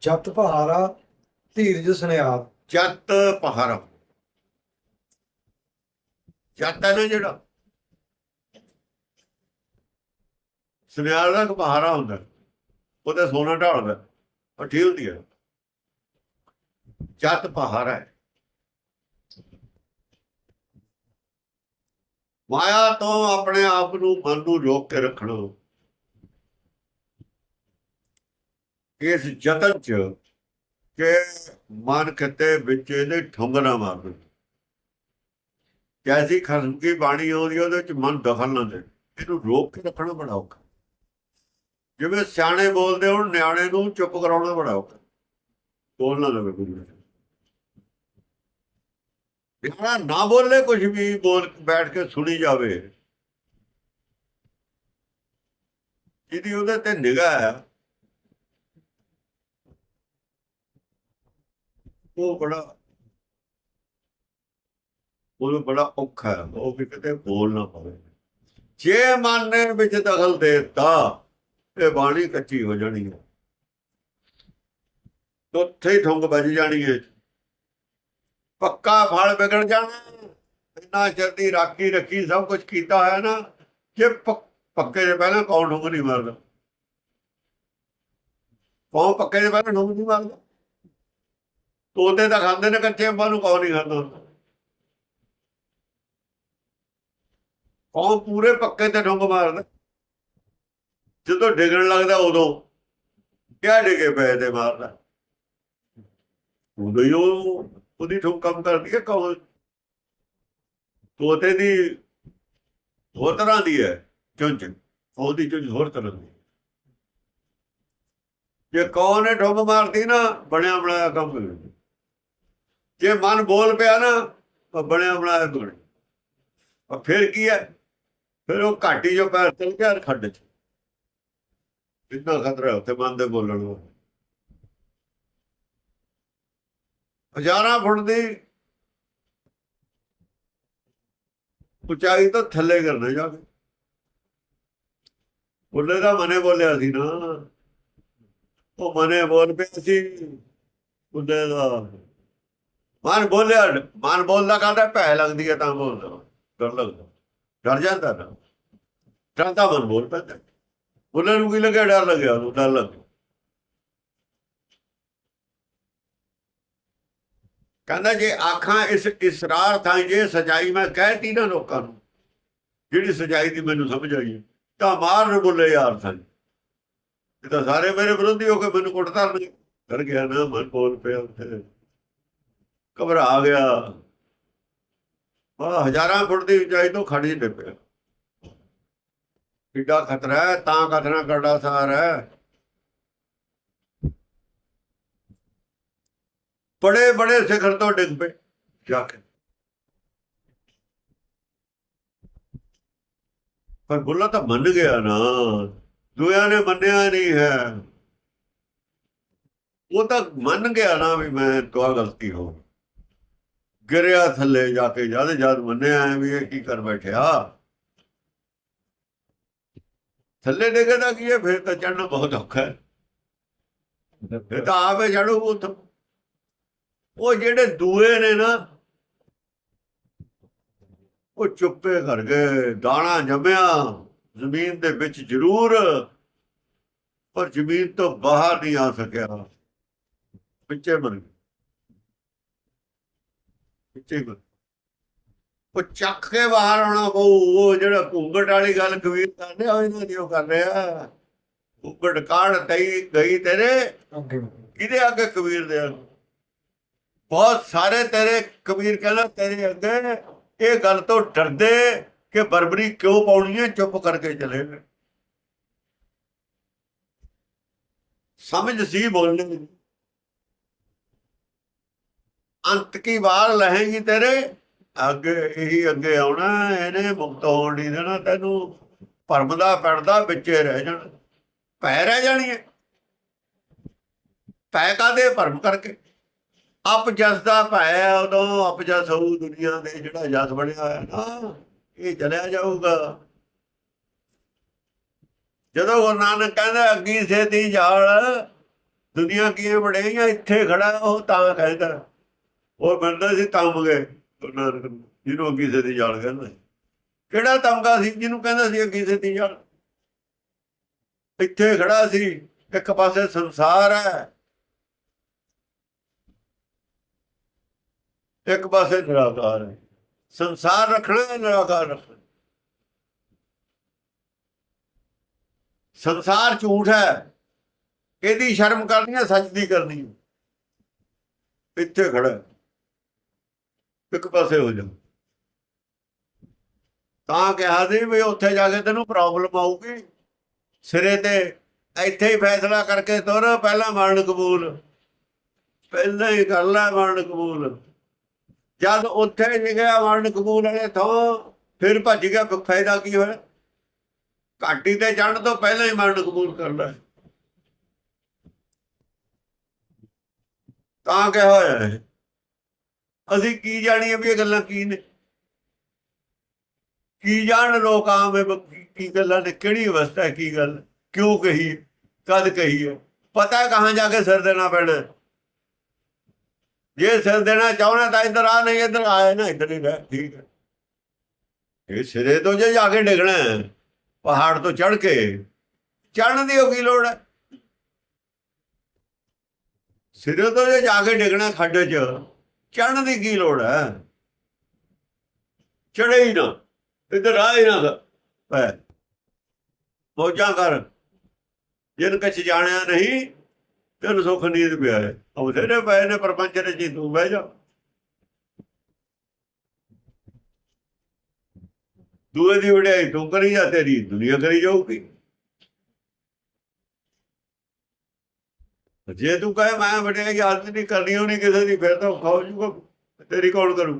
ਜਤ ਪਹਾਰਾ, ਧੀਰਜ ਸੁਨਿਆਰ। ਜਤ ਪਹਾਰਾ। ਜਤ ਹੈ ਨਾ ਜਿਹੜਾ? ਸੁਨਿਆਰ ਦਾ ਪਹਾਰਾ ਹੁੰਦਾ। ਉਹਦਾ ਸੋਨਾ ਢਾਲਦਾ। ਪੱਠੀ ਹੁੰਦੀ ਹੈ। ਜਤ ਪਹਾਰਾ ਹੈ। ਮਾਇਆ ਤੋਂ ਆਪਣੇ ਆਪ ਨੂੰ ਮਨ ਨੂੰ ਰੋਕ ਕੇ ਰੱਖਣਾ। ਇਸ ਯਤਨ ਚ ਕਿ ਮਨ ਕਿਤੇ ਵਿੱਚ ਇਹਦੇ ਠੁੰਗ ਨਾ ਮਾਰਦੇ ਜੈਸੀ ਖਸਮ ਕੀ ਬਾਣੀ ਆਉਂਦੀ ਉਹਦੇ ਵਿੱਚ ਮਨ ਦਖਲ ਨਾ ਦੇ ਇਹਨੂੰ ਰੋਕ ਕੇ ਰੱਖਣਾ ਬੜਾ ਔਖਾ। ਜਿਵੇਂ ਸਿਆਣੇ ਬੋਲਦੇ ਹੁਣ, ਨਿਆਣੇ ਨੂੰ ਚੁੱਪ ਕਰਾਉਣਾ ਬੜਾ ਔਖਾ। ਬੋਲਣਾ ਦੇਵੇ ਕੋਈ ਨਿਆਣਾ ਨਾ ਬੋਲੇ ਕੁਝ ਵੀ ਬੋਲ ਬੈਠ ਕੇ ਸੁਣੀ ਜਾਵੇ। ਜਿਹਦੀ ਉਹਦੇ ਤੇ ਨਿਗਾਹ ਹੈ ਉਹ ਬੜਾ ਉਹ ਬੜਾ ਔਖਾ ਹੈ। ਉਹ ਵੀ ਕਿਤੇ ਬੋਲ ਨਾ ਪਵੇ। ਜੇ ਮਨ ਨੇ ਵਿੱਚ ਦਖਲ ਦਿੱਤਾ ਇਹ ਬਾਣੀ ਕੱਚੀ ਹੋ ਜਾਣੀ ਹੈ। ਉੱਥੇ ਹੀ ਠੁੰਗ ਵੱਜ ਜਾਣੀ ਹੈ। ਪੱਕਾ ਫਲ ਵਿਗੜ ਜਾਣਾ। ਇੰਨਾ ਚਿਰ ਦੀ ਰਾਖੀ ਰੱਖੀ ਸਭ ਕੁਝ ਕੀਤਾ ਹੋਇਆ ਨਾ ਜੇ ਪੱਕ- ਪੱਕੇ ਦੇ ਪਹਿਲਾਂ ਕੌਣ ਠੁੰਗ ਨਹੀਂ ਮਾਰਦਾ? ਕੌਣ ਪੱਕੇ ਦੇ ਪਹਿਲਾਂ ਠੁੰਗ ਨਹੀਂ ਮਾਰਦਾ? ਤੋਤੇ ਤਾਂ ਖਾਂਦੇ ਨੇ ਕੱਚੇ ਅੰਬਾਂ ਨੂੰ ਕੌਣ ਨਹੀਂ ਖਾਂਦਾ ਹੁੰਦਾ? ਕੌਣ ਪੂਰੇ ਪੱਕੇ ਤੇ ਠੁੰਗ ਮਾਰਦਾ? ਜਦੋਂ ਡਿੱਗਣ ਲੱਗਦਾ ਉਦੋਂ, ਕਿਆ ਡਿੱਗੇ ਪਏ ਤੇ ਮਾਰਦਾ? ਉਦੋਂ ਹੀ ਉਹ ਉਹਦੀ ਠੁੰਗ ਕੰਮ ਕਰਦੀ ਹੈ, ਕੌਣ? ਤੋਤੇ ਦੀ ਹੋਰ ਤਰ੍ਹਾਂ ਦੀ ਹੈ, ਚੁੰਝ। ਉਹਦੀ ਚੁੰਝ ਹੋਰ ਤਰ੍ਹਾਂ ਦੀ ਜੇ ਕੌਣ ਨੇ ਠੁੰਗ ਮਾਰਦੀ ਨਾ ਬਣਿਆ ਬਣਾਇਆ ਕੰਮ ਕਰਦਾ ਜੇ ਮਨ ਬੋਲ ਪਿਆ ਨਾ, ਤਾਂ ਬਣਿਆ ਬਣਾਇਆ ਬਣ। ਆ ਫਿਰ ਕੀ ਹੈ? ਫਿਰ ਉਹ ਘਾਟੀ ਜੋ ਪੈਰ ਚਲ ਗਿਆ ਖੱਡ ਚ। ਇੰਨਾ ਖਤਰਾ ਉੱਥੇ ਮਨ ਦੇ ਬੋਲਣ ਦਾ ਹਜ਼ਾਰਾਂ ਫੁੱਟ ਦੀ ਉਚਾਈ ਤੋਂ ਥੱਲੇ ਕਰਨਾ ਜਾ ਕੇ। ਬੋਲੇ ਦਾ ਮਨੇ ਬੋਲਿਆ ਸੀ ਨਾ। ਉਹ ਮਨੇ ਬੋਲ ਪਿਆ ਸੀ। ਬੁੱਢੇ ਦਾ ਮਨ ਬੋਲਿਆ ਮਨ ਬੋਲਦਾ ਕਹਿੰਦਾ ਭੈ ਲੱਗਦੀ ਹੈ ਤਾਂ ਬੋਲਦਾ। ਡਰ ਲੱਗਦਾ। ਡਰ ਜਾਂਦਾ ਨਾ। ਡਰਦਾ ਮਨ ਬੋਲ ਪੈਂਦਾ। ਬੋਲਣ ਨੂੰ ਕੀ ਲੱਗਿਆ? ਡਰ ਲੱਗਿਆ ਉਹਨੂੰ ਡਰ ਲੱਗ ਕਹਿੰਦਾ ਜੇ ਆਖਾਂ ਇਸ ਇਸਰਾਰ ਥਾਂ ਜੇ ਸਜਾਈ ਮੈਂ ਕਹਿਤੀ ਨਾ ਲੋਕਾਂ ਨੂੰ ਜਿਹੜੀ ਸਜਾਈ ਦੀ ਮੈਨੂੰ ਸਮਝ ਆਈ ਹੈ, ਤਾਂ ਮਾਰਨ ਬੋਲੇ ਯਾਰ ਥਾਂ ਇਹ ਤਾਂ ਸਾਰੇ ਮੇਰੇ ਵਿਰੋਧੀ ਹੋ ਕੇ ਮੈਨੂੰ ਕੁੱਟਦਾ ਨਹੀਂ ਡਰ ਗਿਆ ਨਾ ਮਨ ਬੋਲ ਪਿਆ ਉੱਥੇ। ਘਬਰਾ ਗਿਆ। ਆ ਹਜ਼ਾਰਾਂ ਫੁੱਟ ਦੀ ਉਚਾਈ ਤੋਂ ਖੜ ਹੀ ਡਿੱਪਿਆ ਕਿੱਡਾ ਖਤਰਾ ਹੈ, ਤਾਂ ਖਤਰਾ ਕਰਦਾ ਸਾਰ ਹੈ। ਬੜੇ ਬੜੇ ਸਿਖਰ ਤੋਂ ਡਿੱਗ ਪਏ, ਜਾ ਕੇ। ਪਰ ਬੁੱਲਾ ਤਾਂ ਮੰਨ ਗਿਆ ਨਾ ਦੁਆ ਨੇ ਮੰਨਿਆ ਨਹੀਂ ਹੈ। ਉਹ ਤਾਂ ਮੰਨ ਗਿਆ ਨਾ ਵੀ ਮੈਂ ਤੋਂ ਗਲਤੀ ਹੋ ਗਿਰਿਆ ਥੱਲੇ ਜਾ ਕੇ ਜਦ ਜਦ ਮੰਨਿਆ ਵੀ ਇਹ ਕੀ ਕਰ ਬੈਠਿਆ। ਥੱਲੇ ਡਿੱਗਦਾ ਕੀ ਹੈ? ਫਿਰ ਤਾਂ ਚੜਨਾ ਬਹੁਤ ਔਖਾ ਹੈ। ਫਿਰ ਤਾਂ ਆਵੇ ਚੜੂ ਉੱਥੋਂ ਉਹ ਜਿਹੜੇ ਦੂਏ ਨੇ ਨਾ, ਉਹ ਚੁੱਪੇ ਕਰ ਗਏ, ਦਾਣਾ ਜੰਮਿਆ, ਜ਼ਮੀਨ ਦੇ ਵਿੱਚ ਜ਼ਰੂਰ, ਪਰ ਜ਼ਮੀਨ ਤੋਂ ਬਾਹਰ ਨਹੀਂ ਆ ਸਕਿਆ। ਪਿੱਛੇ ਮਰ ਗਏ। ਉਹ ਚੱਕ ਕੇ ਬਾਹਰ ਆਉਣਾ ਪਊ, ਉਹ ਜਿਹੜਾ ਘੁੰਗਟ ਵਾਲੀ ਗੱਲ ਕਬੀਰ ਕਰਨੇ ਉਹ ਇਹਨਾਂ ਦੀ ਉਹ ਕਰ ਰਿਹਾ? ਘੁੰਗਟ ਕਾੜ ਤਈ ਗਈ ਤੇਰੇ? ਕਿਹਦੇ ਅੱਗੇ ਕਬੀਰ ਦੇ ਬਹੁਤ ਸਾਰੇ ਤੇਰੇ ਕਬੀਰ ਕਹਿੰਦਾ ਤੇਰੇ ਅੱਗੇ, ਇਹ ਗੱਲ ਤੋਂ ਡਰਦੇ ਕਿ ਬਰਬਰੀ ਕਿਉਂ ਪਾਉਣੀ ਹੈ, ਚੁੱਪ ਕਰਕੇ ਚਲੇ ਸਮਝ ਸੀ ਬੋਲਣੇ ਦੀ। ਅੰਤ ਕੀ ਵਾਰ ਲਹੇਗੀ ਤੇਰੇ? ਅੱਗੇ ਇਹੀ ਅੱਗੇ ਆਉਣਾ, ਇਹਨੇ ਮੁਕਤ ਹੋਣ ਨਹੀਂ ਦੇਣਾ, ਤੈਨੂੰ ਭਰਮ ਦਾ ਪੈੜਦਾ ਵਿੱਚੇ ਰਹਿ ਜਾਣਾ। ਪੈ ਰਹਿ ਜਾਣੀ ਹੈ। ਪੈ ਕਾਦੇ ਭਰਮ ਕਰਕੇ? ਅਪ ਜਸ ਦਾ ਭੈ ਉਦੋਂ, ਅਪ ਜਸ ਹੋਊ ਦੁਨੀਆ ਦੇ, ਜਿਹੜਾ ਜਸ ਬਣਿਆ ਹੋਇਆ ਨਾ, ਇਹ ਚਲਿਆ ਜਾਊਗਾ। ਜਦੋਂ ਗੁਰੂ ਨਾਨਕ ਕਹਿੰਦਾ, ਅੱਗੀ ਸੇਤੀ ਜਾਲ, ਦੁਨੀਆ ਕੀਏ ਬੜੇਈਆਂ ਇੱਥੇ ਖੜਾ ਉਹ ਤਾਂ ਕਹਿੰਦਾ। ਉਹ ਬੰਦਾ ਸੀ ਤੰਮ ਗਏ ਗੁਰੂ ਜਿਹਨੂੰ ਅੱਗੀ ਸੇ ਦੀ ਜਾਲ ਕਹਿੰਦਾ ਕਿਹੜਾ ਤਮਗਾ ਸੀ? ਜਿਹਨੂੰ ਕਹਿੰਦਾ ਸੀ ਅੱਗੀ ਸੇ ਜਾਲ। ਇੱਥੇ ਖੜਾ ਸੀ। ਇੱਕ ਪਾਸੇ ਸੰਸਾਰ ਹੈ। ਇੱਕ ਪਾਸੇ ਨਿਰਾਕਾਰ ਹੈ। ਸੰਸਾਰ ਰੱਖਣਾ ਹੈ, ਨਿਰਾਕਾਰ ਰੱਖਣਾ ਸੰਸਾਰ ਝੂਠ ਹੈ। ਇਹਦੀ ਸ਼ਰਮ ਕਰਨੀ ਹੈ, ਸੱਚ ਦੀ ਕਰਨੀ ਇੱਥੇ ਖੜਾ ਇੱਕ ਪਾਸੇ ਹੋ ਜਾ। ਤਾਂ ਕਿਹਾ ਸੀ ਵੀ ਉੱਥੇ ਜਾ ਕੇ ਤੈਨੂੰ ਪ੍ਰੋਬਲਮ ਆਊਗੀ। ਸਿਰੇ ਤੇ ਇੱਥੇ ਹੀ ਫੈਸਲਾ ਕਰਕੇ ਤੁਰ, ਪਹਿਲਾਂ ਮਰਨ ਕਬੂਲ। ਪਹਿਲਾਂ ਹੀ ਕਰ ਲੈ ਮਰਨ ਕਬੂਲ। ਜਦ ਉੱਥੇ ਨਿਗਿਆ ਮਰਨ ਕਬੂਲ ਵਾਲੇ ਥੋ, ਫਿਰ ਭੱਜ ਗਿਆ ਫਾਇਦਾ ਕੀ ਹੋਇਆ? ਘਾਟੀ ਤੇ ਚੜਨ ਤੋਂ ਪਹਿਲਾਂ ਹੀ ਮਰਨ ਕਬੂਲ ਕਰ ਲੈ। ਤਾਂ ਕਿਹਾ ਹੋਇਆ ਹੈ ਅਸੀਂ ਕੀ ਜਾਣੀਏ ਵੀ ਇਹ ਗੱਲਾਂ ਕੀ ਨੇ? ਕੀ ਜਾਣ ਲੋਕ ਆਮ ਕੀ- ਗੱਲਾਂ ਨੇ, ਕਿਹੜੀ ਅਵਸਥਾ ਹੈ, ਕੀ ਗੱਲ ਕਿਉਂ ਕਹੀ ਕਦ ਕਹੀ ਹੈ ਪਤਾ ਹੈ ਕਹਾਂ ਜਾ ਕੇ ਸਿਰ ਦੇਣਾ ਪੈਣਾ ਜੇ ਸਿਰ ਦੇਣਾ ਚਾਹਣਾ ਤਾਂ ਇੱਧਰ ਆ, ਨਹੀਂ ਇੱਧਰ ਆਏ ਨਾ ਇੱਧਰ ਹੀ ਰਹਿ, ਠੀਕ ਹੈ। ਇਹ ਸਿਰੇ ਤੋਂ ਜੇ ਜਾ ਕੇ ਡਿੱਗਣਾ ਪਹਾੜ ਤੋਂ ਚੜ ਕੇ ਚੜਨ ਦੀ ਉਹ ਕੀ ਲੋੜ ਹੈ? ਸਿਰੇ ਤੋਂ ਜੇ ਜਾ ਕੇ ਡਿੱਗਣਾ ਖੱਡ 'ਚ ਚੜਨ ਦੀ ਕੀ ਲੋੜ ਹੈ? ਚੜੇ ਹੀ ਨਾ, ਇੱਧਰ ਆ ਹੀ ਨਾ ਪੈ ਪਹੁੰਚਾ ਕਰ। ਜਿਨ ਕਛ ਜਾਣਿਆ ਨਹੀਂ, ਤੈਨੂੰ ਸੁਖ ਨੀਂਦ ਪਿਆ ਹੈ। ਬਥੇਰੇ ਪਏ ਨੇ ਪ੍ਰਪੰਚ ਦੇ ਜੀ, ਤੂੰ ਬਹਿ ਜਾ। ਦੂਏ ਦੀ ਵਡਿਆਈ ਤੂੰ ਕਰੀ ਜਾ ਤੇਰੀ ਦੁਨੀਆ ਕਰੀ ਜਾਊਗੀ? ਜੇ ਤੂੰ ਕਹੇ ਮੈਂ ਵਡਿਆਈ ਆਦਮੀ ਨਹੀਂ ਕਰਨੀ ਹੋਣੀ ਕਿਸੇ ਦੀ ਫਿਰ ਤਾਂ ਔਖਾ ਹੋ ਤੇਰੀ ਕੌਣ ਕਰੂ?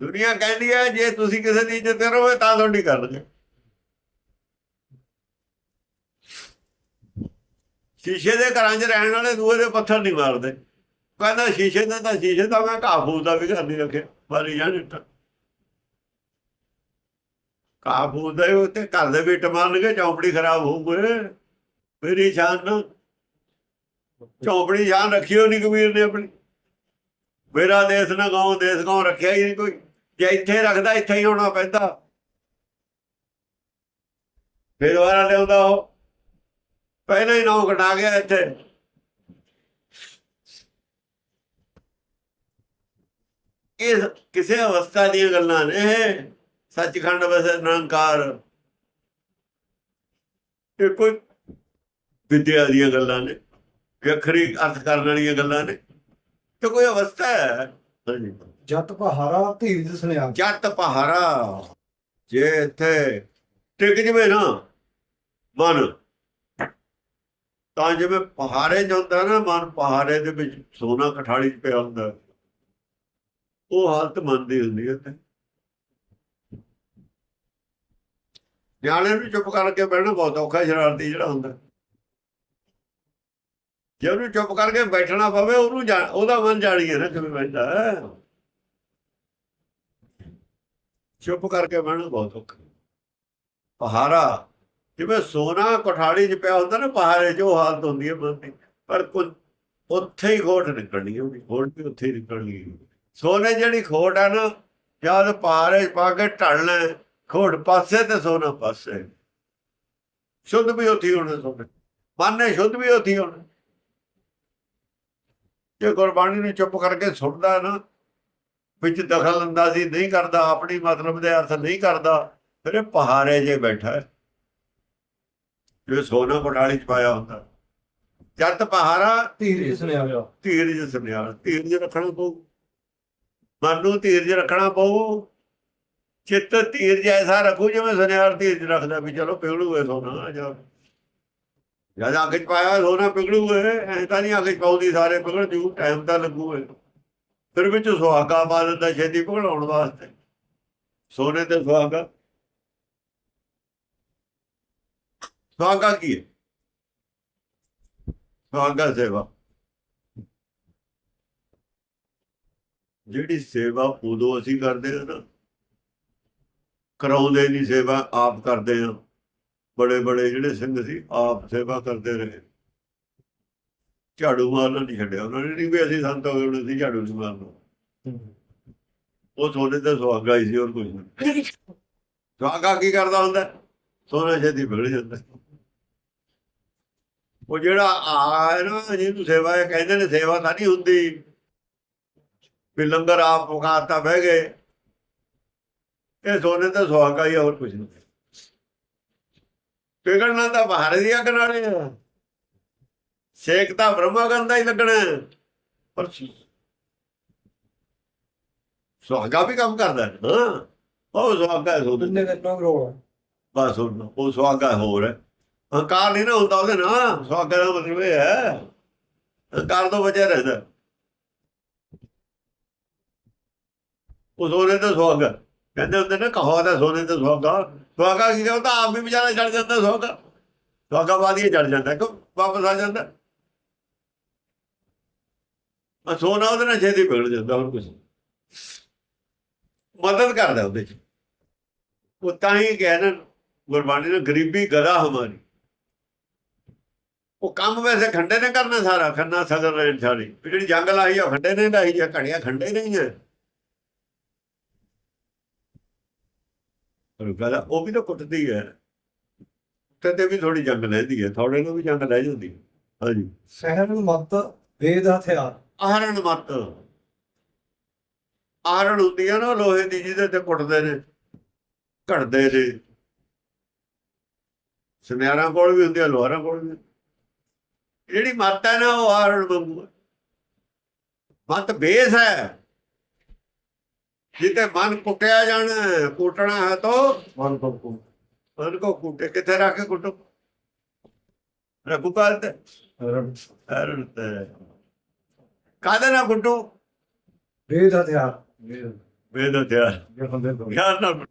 ਦੁਨੀਆ ਕਹਿੰਦੀ ਹੈ, ਜੇ ਤੁਸੀਂ ਕਿਸੇ ਦੀ ਇੱਜ਼ਤ ਕਰੋਗੇ, ਤਾਂ ਤੁਹਾਡੀ ਕਰਨਗੇ ਸ਼ੀਸ਼ੇ ਦੇ ਘਰਾਂ 'ਚ ਰਹਿਣ ਵਾਲੇ ਦੂਏ ਦੇ ਪੱਥਰ ਨਹੀਂ ਮਾਰਦੇ। ਕਹਿੰਦਾ ਸ਼ੀਸ਼ੇ ਦਾ ਤਾਂ ਸ਼ੀਸ਼ੇ ਦਾ, ਮੈਂ ਘਾਹ ਫੂਸ ਦਾ ਵੀ ਘਰ ਨਹੀਂ ਰੱਖਿਆ ਮਾਰੀ ਜਾਣ ਇੱਟਾਂ ਘਾਹ ਫੂਸ ਦਾ ਉੱਤੇ ਘਰ ਦੇ ਵੀ ਇੱਟ ਮਾਰਨਗੇ ਚੌਂਪੜੀ ਖਰਾਬ ਹੋ ਗਏ ਮੇਰੀ ਸ਼ਾਨ ਨਾ ਚੌਂਪੜੀ ਸ਼ਾਨ ਰੱਖੀ ਨਹੀਂ ਕਬੀਰ ਨੇ ਆਪਣੀ। ਮੇਰਾ ਦੇਸ਼ ਨਾ ਗਾਉਂ, ਦੇਸ਼ ਗਾਉਂ ਰੱਖਿਆ ਹੀ ਨਹੀਂ ਕੋਈ। ਜੇ ਇੱਥੇ ਰੱਖਦਾ, ਇੱਥੇ ਹੀ ਹੋਣਾ ਪੈਂਦਾ। ਫਿਰ ਵਾਰਾ ਲਿਆਉਂਦਾ ਉਹ। ਪਹਿਲਾਂ ਹੀ ਨਾਮ ਘਟਾ ਗਿਆ ਇੱਥੇ। ਇਹ ਕਿਸੇ ਅਵਸਥਾ ਦੀਆਂ ਗੱਲਾਂ ਨੇ। ਸੱਚਖੰਡ ਵਸੇ ਨਿਰੰਕਾਰ। ਇਹ ਕੋਈ ਵਿਦਿਆ ਦੀਆਂ ਗੱਲਾਂ ਨੇ ਕਿ ਅਖਰੀ ਅਰਥ ਕਰਨ ਵਾਲੀਆਂ ਗੱਲਾਂ ਨੇ। ਤੇ ਕੋਈ ਅਵਸਥਾ ਹੈ? ਹਾਂਜੀ। ਜਤ ਪਹਾਰਾ ਧੀਰਜ ਸੁਨਿਆ ਜੱਟ ਪਹਾਰਾ ਜੇ ਇੱਥੇ ਟਿਕ ਜਵੇ ਨਾ ਮਨ ਤਾਂ ਜਿਵੇਂ ਪਹਾੜੇ ਹੁੰਦਾ ਨਾ ਮਨ ਪਹਾੜੇ ਦੇ ਵਿੱਚ ਸੋਨਾ ਕਠਾੜੀ 'ਚ ਪਿਆ ਹੁੰਦਾ। ਉਹ ਹਾਲਤ ਮਨ ਦੀ ਹੁੰਦੀ ਹੈ ਤੇ ਨਿਆਣੇ ਨੂੰ ਚੁੱਪ ਕਰਕੇ ਬਹਿਣਾ ਬਹੁਤ ਔਖਾ ਸ਼ਰਾਰਤੀ ਜਿਹੜਾ ਹੁੰਦਾ। ਜੇ ਉਹਨੂੰ ਚੁੱਪ ਕਰਕੇ ਬੈਠਣਾ ਪਵੇ ਉਹਨੂੰ ਜਾ- ਉਹਦਾ ਮਨ ਜਾਣੀਏ ਨਾ ਕਿਵੇਂ ਬੈਠਦਾ ਚੁੱਪ ਕਰਕੇ ਬਹਿਣਾ ਬਹੁਤ ਔਖਾ। ਪਹਾਰਾ ਜਿਵੇਂ ਸੋਨਾ ਕੋਠਾੜੀ 'ਚ ਪਿਆ ਹੁੰਦਾ ਨਾ ਪਹਾੜੇ 'ਚ ਉਹ ਹਾਲਤ ਹੁੰਦੀ ਹੈ ਮਨ ਦੀ ਪਰ ਉੱਥੇ ਹੀ ਖੋਟ ਨਿਕਲਣੀ ਹੈ ਉਹਦੀ ਖੋਟ ਵੀ ਉੱਥੇ ਹੀ ਨਿਕਲਣੀ ਹੈ। ਸੋਨੇ ਜਿਹੜੀ ਖੋਟ ਹੈ ਨਾ ਜਦ ਪਹਾੜੇ 'ਚ ਪਾ ਕੇ ਢਲਣਾ ਹੈ, ਖੋਟ ਪਾਸੇ ਤੇ ਸੋਨਾ ਪਾਸੇ। ਸ਼ੁੱਧ ਵੀ ਉੱਥੇ ਹੋਣਾ ਸੋਨੇ। ਮਨ ਨੇ ਸ਼ੁੱਧ ਵੀ ਉੱਥੇ ਹੋਣਾ। ਜੇ ਗੁਰਬਾਣੀ ਨੂੰ ਚੁੱਪ ਕਰਕੇ ਸੁਣਦਾ ਨਾ ਵਿੱਚ ਦਖਲ ਅੰਦਾਜ਼ੀ ਨਹੀਂ ਕਰਦਾ ਆਪਣੀ ਮਤਲਬ ਦੇ ਅਰਥ ਨਹੀਂ ਕਰਦਾ ਫਿਰ ਇਹ ਪਹਾੜੇ ਜੇ ਬੈਠਾ ਹੈ। ਜੋ ਸੋਨਾ ਕੋਟਾਲੀ ਚ ਪਾਇਆ ਹੁੰਦਾ। ਜੱਟ ਪਹਾਰਾ ਧੀਰਜ ਸੁਨਿਆ ਧੀਰਜ ਸੁਨਿਆਲ ਧੀਰਜ ਰੱਖਣਾ ਪਊ। ਮਨ ਨੂੰ ਧੀਰਜ ਰੱਖਣਾ ਪਊ। ਚਿੱਤ ਧੀਰਜ ਐਸਾ ਰੱਖੂ ਜਿਵੇਂ ਸੁਨਿਆਰ ਧੀਰਜ ਰੱਖਦਾ ਵੀ ਚਲੋ ਪਿਘਲੂਏ ਸੋਨਾ ਜਾਂ ਜਦ ਅੱਗ ਚ ਪਾਇਆ ਸੋਨਾ ਪਿਘਲੂਏ ਐ ਤਾਂ ਨਹੀਂ ਅੱਗ ਚ ਪਾਉਂਦੀ, ਸਾਰੇ ਪਿਘਲ ਜੂ ਟਾਈਮ ਤਾਂ ਲੱਗੂਏ ਫਿਰ ਵਿੱਚ ਸੁਹਾਗਾ ਪਾ ਦਿੰਦਾ ਛੇਤੀ ਪਿਘਲਾਉਣ ਵਾਸਤੇ। ਸੋਨੇ ਤੇ ਸੁਹਾਗਾ। ਸੁਹਾਗਾ ਕੀ ਹੈ? ਸੁਹਾਗਾ ਸੇਵਾ। ਜਿਹੜੀ ਸੇਵਾ ਉਦੋਂ ਅਸੀਂ ਕਰਦੇ ਹਾਂ ਨਾ, ਕਰਾਉਂਦੇ ਨਹੀਂ ਸੇਵਾ, ਆਪ ਕਰਦੇ ਹਾਂ ਬੜੇ ਬੜੇ ਜਿਹੜੇ ਸਿੰਘ ਸੀ, ਆਪ ਸੇਵਾ ਕਰਦੇ ਰਹੇ। ਝਾੜੂ ਮਾਰਨਾ ਨਹੀਂ ਛੱਡਿਆ ਉਹਨਾਂ ਨੇ, ਨਹੀਂ ਵੀ ਅਸੀਂ ਸੰਤ ਹੋ ਗਏ, ਹੁਣ ਝਾੜੂ ਨਹੀਂ ਮਾਰਨਾ। ਉਹ ਸੋਨੇ ਤੇ ਸੁਹਾਗਾ ਹੀ ਸੀ, ਹੋਰ ਕੁਝ ਨਹੀਂ। ਸੁਹਾਗਾ ਕੀ ਕਰਦਾ ਹੁੰਦਾ? ਸੋਨਾ ਛੇਤੀ ਵਿਗੜ ਜਾਂਦਾ। ਉਹ ਜਿਹੜਾ ਆ ਨਾ, ਜਿਹਨੂੰ ਸੇਵਾ ਕਹਿੰਦੇ ਨੇ, ਸੇਵਾ ਤਾਂ ਨਹੀਂ ਹੁੰਦੀ। ਵੀ ਲੰਗਰ ਆਪ ਪਕਾਤਾ ਬਹਿ ਗਏ। ਇਹ ਸੋਨੇ ਤੇ ਸੁਹਾਗਾ ਹੀ ਹੋਰ ਕੁਝ ਨਹੀਂ। ਪਿਗੜਨਾ ਤਾਂ ਬਾਹਰ ਦੀ ਅੱਗ ਨਾਲੇ ਆ। ਸੇਕ ਤਾਂ ਬ੍ਰਹਮਾ ਗੰਦਾ ਹੀ ਲੱਗਣਾ। ਪਰ ਸੁਹਾਗਾ ਵੀ ਕੰਮ ਕਰਦਾ ਹੈ, ਹਾਂ। ਉਹ ਸੁਹਾਗਾ ਦਿਨ ਨੂੰ ਰੋਲ ਬਸ ਉਹ ਸੁਹਾਗਾ ਹੋਰ ਹੈ। ਹੰਕਾਰ ਨਹੀਂ ਨਾ ਹੁੰਦਾ ਉਹਦੇ ਨਾਲ। ਸੁਹਾਗਾ ਦਾ ਮਤਲਬ ਇਹ ਹੈ। ਹੰਕਾਰ ਤੋਂ ਬਚਿਆ ਰਹਿੰਦਾ। ਉਹ ਸੋਨੇ ਤੇ ਸੁਹਾਗਾ। ਕਹਿੰਦੇ ਹੁੰਦੇ ਨੇ ਕਹੋ ਤਾਂ ਸੋਨੇ ਤੇ ਸੁਹਾਗਾ। ਸੁਹਾਗਾ ਕੀ ਕਹਿੰਦਾ ਆਪ ਵੀ ਵਿਚਾਰਾ ਚੜ ਜਾਂਦਾ ਸੁਹਾਗਾ। ਸੁਹਾਗਾ ਬਾਅਦ ਹੀ ਚੜ ਜਾਂਦਾ ਕਿ ਵਾਪਸ ਆ ਜਾਂਦਾ। ਆ ਸੋਨਾ ਉਹਦੇ ਨਾਲ ਛੇਤੀ ਵਿਗੜ ਜਾਂਦਾ, ਹੋਰ ਕੁਝ ਮਦਦ ਕਰਦਾ ਉਹਦੇ ਚ। ਉਹ ਤਾਂ ਹੀ ਕਹਿਣਾ ਗੁਰਬਾਣੀ ਨੇ ਗਰੀਬੀ ਗਦਾ ਹਮਾਰੀ। ਉਹ ਕੰਮ ਵੈਸੇ ਖੰਡੇ ਨੇ ਕਰਨਾ ਸਾਰਾ, ਖੰਨਾ ਸਦਰ ਰਹਿਣ ਸਾਰੀ। ਵੀ ਜਿਹੜੀ ਜੰਗ ਲਾਈ ਆ, ਉਹ ਖੰਡੇ ਨੇ ਲਾਈ ਆ, ਘੜੀਆਂ ਖੰਡੇ ਨਹੀਂ ਹੈ ਗਦਾ ਉਹ ਵੀ ਤਾਂ ਕੁੱਟਦੀ ਹੈ। ਤੇ ਤੇ ਵੀ ਥੋੜੀ ਜੰਗ ਲੈਂਦੀ ਹੈ ਥੋੜੇ ਨੂੰ ਵੀ ਜੰਗ ਲੈ ਜਾਂਦੀ ਹੈ। ਹਾਂਜੀ। ਸਹਿਣ ਮਤ ਵੇਦ ਹਥਿਆਰ। ਆਹਰਣ ਮਤ। ਆਹਰਣ ਹੁੰਦੀ ਆ ਨਾ ਲੋਹੇ ਦੀ ਜਿਹਦੇ ਤੇ ਕੁੱਟਦੇ ਨੇ ਘੜਦੇ ਨੇ। ਸੁਨਿਆਰਾਂ ਕੋਲ ਵੀ ਹੁੰਦੀ ਆ ਲੋਹਾਰਾਂ ਕੋਲ ਵੀ। ਜਿਹੜੀ ਮੱਤ ਹੈ ਨਾ ਉਹ ਆਹਰਣ ਵਾਂਗੂ ਮੱਤ ਬੇਸ ਹੈ। ਜਿੱਤੇ ਮਨ ਕੁੱਟਿਆ ਜਾਣਾ ਕੁੱਟਣਾ ਹੈ ਤਾਂ ਮਨ ਤੋਂ ਮਨ ਕੋ ਕੁੱਟੇ ਕਿੱਥੇ ਰੱਖ ਕੇ ਕੁੱਟੋ? ਰਘੁਪਾਲ ਤੇ? ਆਹਰਣ ਤੇ। ਕਾਹਦੇ ਨਾਲ ਕੁੱਟੋ? ਵੇਦ ਹਥਿਆਰ ਵੇਦ ਹਥਿਆਰ ਗਿਆਨ ਨਾਲ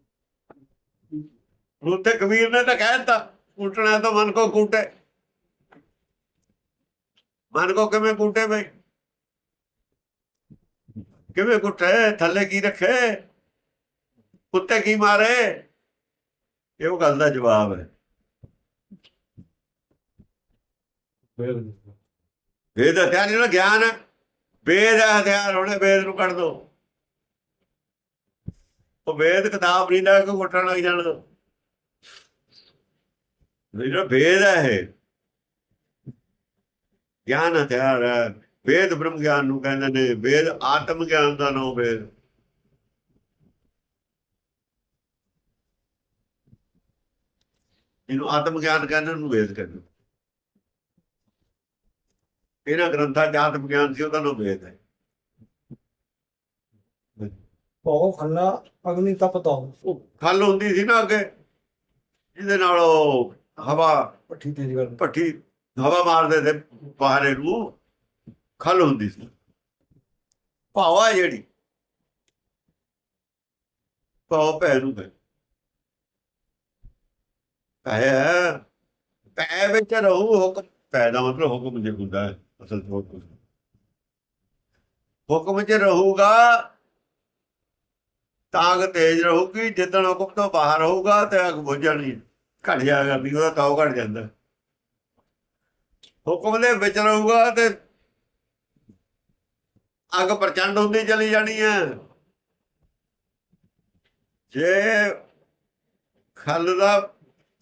ਉੱਥੇ ਕਬੀਰ ਨੇ ਤਾਂ ਕਹਿ ਦਿੱਤਾ ਕੁੱਟਣਾ ਤਾਂ ਮਨ ਕੋ ਕੂਟੇ। ਮਨ ਕੋ ਕਿਵੇਂ ਕੂਟੇ ਬਈ? ਕਿਵੇਂ ਕੁੱਟੇ? ਥੱਲੇ ਕੀ ਰੱਖੇ? ਕੁੱਤੇ ਕੀ ਮਾਰੇ? ਇਹ ਉਹ ਗੱਲ ਦਾ ਜਵਾਬ ਹੈ। ਵੇਦ ਹਥਿਆਰ ਜਿਹੜਾ ਗਿਆਨ ਹੈ, ਵੇਦ ਹੈ ਹਥਿਆਰ ਹੋਣੇ ਵੇਦ ਨੂੰ ਕੱਢ ਦੋ। ਉਹ ਵੇਦ ਕਿਤਾਬ ਨਹੀਂ ਲੈ ਕੇ ਕੁੱਟਣ ਲੱਗ ਜਾਣ। ਦੋ ਜਿਹੜਾ ਵੇਦ ਹੈ ਇਹ, ਗਿਆਨ ਹਥਿਆਰ ਹੈ। ਵੇਦ ਬ੍ਰਹਮ ਗਿਆਨ ਨੂੰ ਕਹਿੰਦੇ ਨੇ ਵੇਦ ਆਤਮ ਗਿਆਨ ਦਾ ਨਾਮ ਵੇਦ। ਇਹਨੂੰ ਆਤਮ ਗਿਆਨ ਕਹਿੰਦੇ ਨੂੰ ਵੇਦ ਕਹਿੰਦੇ। ਇਹਨਾਂ ਗ੍ਰੰਥਾਂ 'ਚ ਆਤਮ ਗਿਆਨ ਸੀ ਉਹਦਾ ਨਾਮ ਵੇਦ ਹੈ। ਬਹੁ ਖੰਨਾ ਅਗਨੀ ਤਪਤਾਉ ਉਹ ਖੱਲ ਹੁੰਦੀ ਸੀ ਨਾ ਅੱਗੇ ਜਿਹਦੇ ਨਾਲ ਉਹ ਹਵਾ ਪੱਠੀ ਤੇਜ਼ ਕਰ ਭੱਠੀ ਹਵਾ ਮਾਰਦੇ ਤੇ ਬਾਹਰੇ ਨੂੰ ਖੱਲ ਹੁੰਦੀ ਸੀ। ਭਾਵਾ ਜਿਹੜੀ। ਭਾਵ ਪੈ ਨੂੰ ਪੈ ਪੈ ਪੈ ਵਿੱਚ ਰਹੂ ਹੁਕਮ। ਪੈ ਦਾ ਮਤਲਬ ਹੁਕਮ ਜੇ ਹੁੰਦਾ ਹੈ, ਅਸਲ ਚ ਹੋਰ ਕੁਛ ਨਹੀਂ। ਹੁਕਮ ਚ ਰਹੂਗਾ ਤਾਗ ਤੇਜ ਰਹੂਗੀ, ਜਿੱਦਣ ਹੁਕਮ ਤੋਂ ਬਾਹਰ ਹੋਊਗਾ, ਤੇ ਅਗ ਬੁੱਝ ਜਾਣੀ ਘਟ ਜਾਏਗਾ, ਵੀ ਉਹਦਾ ਤਾਉ ਘਟ ਜਾਂਦਾ। ਹੁਕਮ ਦੇ ਵਿੱਚ ਰਹੂਗਾ ਤੇ ਅੱਗ ਪ੍ਰਚੰਡ ਹੁੰਦੀ ਚਲੀ ਜਾਣੀ ਹੈ। ਜੇ ਖਲ ਦਾ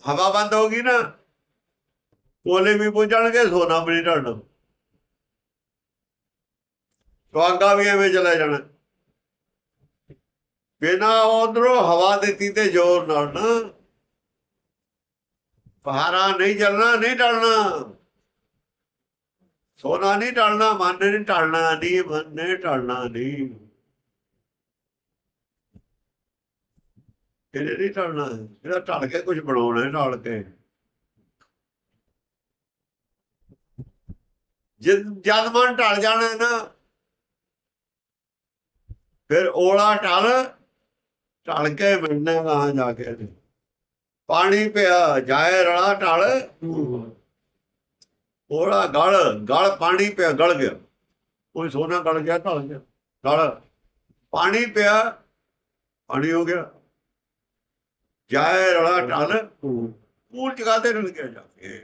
ਹਵਾ ਬੰਦ ਹੋ ਗਈ ਨਾ, ਕੋਲੇ ਵੀ ਪੁੱਜਣਗੇ, ਸੋਨਾ ਵੀ ਨਹੀਂ ਢਲਣਾ। ਸੁਆਗਾ ਵੀ ਐਵੇਂ ਚਲਾ ਜਾਣਾ। ਬਿਨਾ ਉਧਰੋਂ ਹਵਾ ਦਿੱਤੀ ਤੇ ਜ਼ੋਰ ਨਾਲ ਨਾ, ਪਹਾੜਾ ਨਹੀਂ ਚੱਲਣਾ, ਨਹੀਂ ਡਲਣਾ ਸੋਨਾ ਨਹੀਂ ਟਲਣਾ, ਮਨ ਨੇ ਨਹੀਂ ਟਲਣਾ ਨਹੀਂ ਮਨ ਨੇ ਟਲਣਾ ਨਹੀਂ ਇਹਨੇ ਨਹੀਂ ਟਲਣਾ? ਇਹਦਾ ਟਲ ਕੇ ਕੁਝ ਬਣਾਉਣਾ ਹੈ ਟਲ ਕੇ। ਜਦ ਜਦ ਮਨ ਟਲ ਜਾਣਾ ਨਾ, ਫਿਰ ਓਲਾ ਟਲ ਟਲ ਕੇ ਮਿਲਣਾ ਕਹਾਂ ਜਾ ਕੇ। ਪਾਣੀ ਪਿਆ, ਜਾਏ ਰਲਾ ਟਲ। ਓਲਾ ਗਲ ਗਲ ਪਾਣੀ ਪਿਆ, ਗਲ ਗਿਆ। ਕੋਈ ਸੋਨਾ ਗਲ ਗਿਆ ਟਲ ਗਿਆ। ਗਲ, ਪਾਣੀ ਪਿਆ, ਪਾਣੀ ਹੋ ਗਿਆ। ਜਾਏ ਰਲਾ ਟਲ ਸਕੂਲ ਚ ਕਾਹਦੇ ਰਲ ਗਿਆ ਜਾ ਕੇ?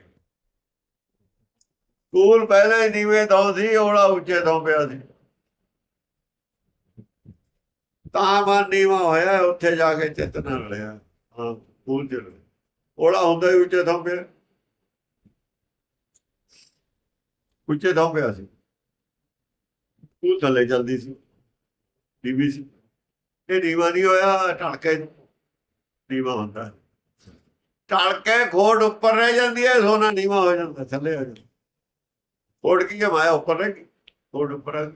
ਸਕੂਲ ਪਹਿਲਾਂ ਹੀ ਨੀਵੇਂ ਤੋਂ ਸੀ ਉਹਦਾ ਉੱਚੇ ਤੋਂ ਪਿਆ ਸੀ। ਤਾਂ ਮਨ ਨੀਵਾਂ ਹੋਇਆ, ਉੱਥੇ ਜਾ ਕੇ ਚੇਤਨਾ ਨਾਲ ਲਿਆ ਹਾਂ ਸਕੂਲ ਚ ਉਹਦਾ ਹੁੰਦਾ ਹੀ ਉੱਚੇ ਤੋਂ ਪਿਆ। ਉੱਚੇ ਤੋਂ ਪਿਆ ਸੀ। ਸਕੂਲ ਥੱਲੇ ਚੱਲਦੀ ਸੀ। ਟੀਵੀ ਸੀ। ਇਹ ਨੀਵਾਂ ਨਹੀਂ ਹੋਇਆ, ਢਲਕੇ ਨੀਵਾਂ ਹੁੰਦਾ ਢਲਕੇ ਖੋੜ ਉੱਪਰ ਰਹਿ ਜਾਂਦੀ ਹੈ, ਸੋਨਾ ਨੀਵਾਂ ਹੋ ਜਾਂਦਾ, ਥੱਲੇ ਹੋ ਜਾਂਦਾ। ਖੋੜ ਕੀ ਮਾਇਆ, ਉੱਪਰ ਰਹਿ ਗਈ। ਖੋੜ ਉੱਪਰ ਰਹਿ ਗਈ।